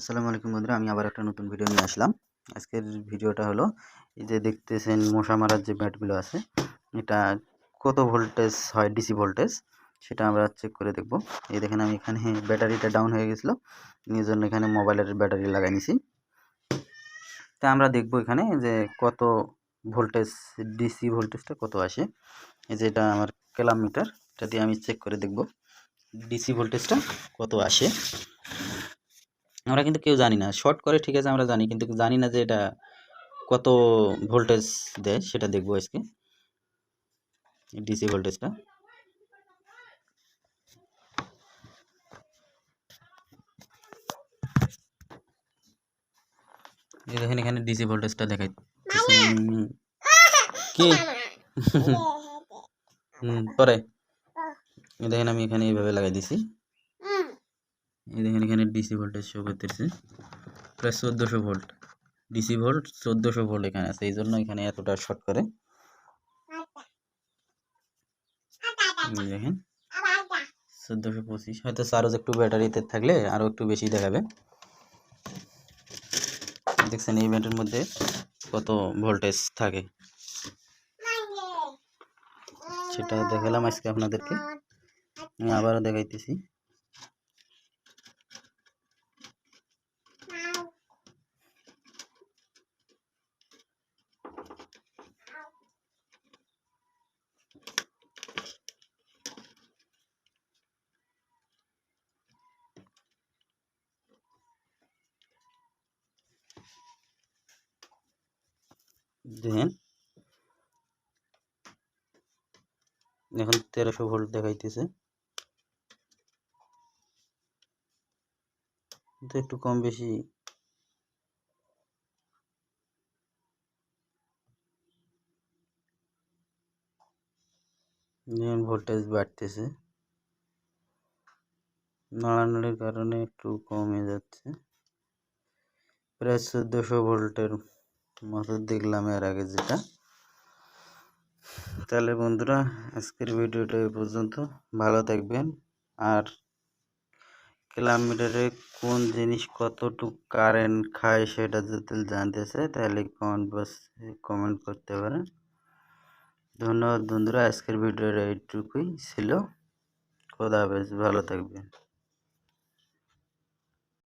আসসালামু আলাইকুম বন্ধুরা, আমি আবার একটা নতুন ভিডিও নিয়ে আসলাম। আজকের ভিডিওটা হলো, এই যে দেখতেছেন মশা মারার যে ব্যাটগুলো আছে, এটা কত ভোল্টেজ হয় ডিসি ভোল্টেজ সেটা আমরা চেক করে দেখব। এই দেখেন আমি এখানে ব্যাটারিটা ডাউন হয়ে গেছিল, এই জন্য এখানে মোবাইলের ব্যাটারি লাগাই নিছি। তা আমরা দেখব এখানে যে কত ভোল্টেজ ডিসি ভোল্টেজটা কত আসে। এই যে এটা আমার ক্যালাম মিটার এটা দিয়ে আমি চেক করে দেখব ডিসি ভোল্টেজটা কত আসে। আমরা কিন্তু কেউ জানি না। শর্ট করে ঠিক আছে আমরা জানি কিন্তু জানি না যে এটা কত ভোল্টেজ দেয় সেটা দেখব আজকে। ডিসি ভোল্টেজটা দেখেন এখানে ডিসি ভোল্টেজটা দেখাই। কি? পরে। দেখেন আমি এখানে এইভাবে লাগাই দিছি। এই দেখেন এখানে ডিসি ভোল্টেজ শো করতেছে। প্রায় চোদ্দোশো ভোল্ট ডিসি ভোল্ট চোদ্দোশো ভোল্ট এখানে আছে। এই জন্য এখানে এতটা শর্ট করে। দেখেন। চোদ্দোশো পঁচিশ। হয়তো চার্জ একটু ব্যাটারিতে থাকলে আরও একটু বেশি দেখাবে। দেখছেন এই ব্যাটের মধ্যে কত ভোল্টেজ থাকে। সেটা দেখালাম আজকে আপনাদেরকে। আমি আবারও দেখাইতেছি। দেখেন এখন তেরোশো ভোল্ট দেখাইতেছে। একটু কম বেশি। ভোল্টেজ বাড়তেছে। নাড়ানাড়ির কারণে একটু কমে যাচ্ছে। প্রায় চোদ্দোশো ভোল্টের মতো দেখলাম এর আগে যেটা। তাহলে বন্ধুরা, আজকের ভিডিওটা এই পর্যন্ত। ভালো থাকবেন। আর কিলোমিটারে কোন জিনিস কতটুকু কারেন্ট খায় সেটা যদি জানতে চায়, তাহলে কমেন্ট বক্সে কমেন্ট করতে পারেন। ধন্যবাদ বন্ধুরা, আজকের ভিডিওটা এইটুকুই ছিল। খোদা হাফেজ, ভালো থাকবেন।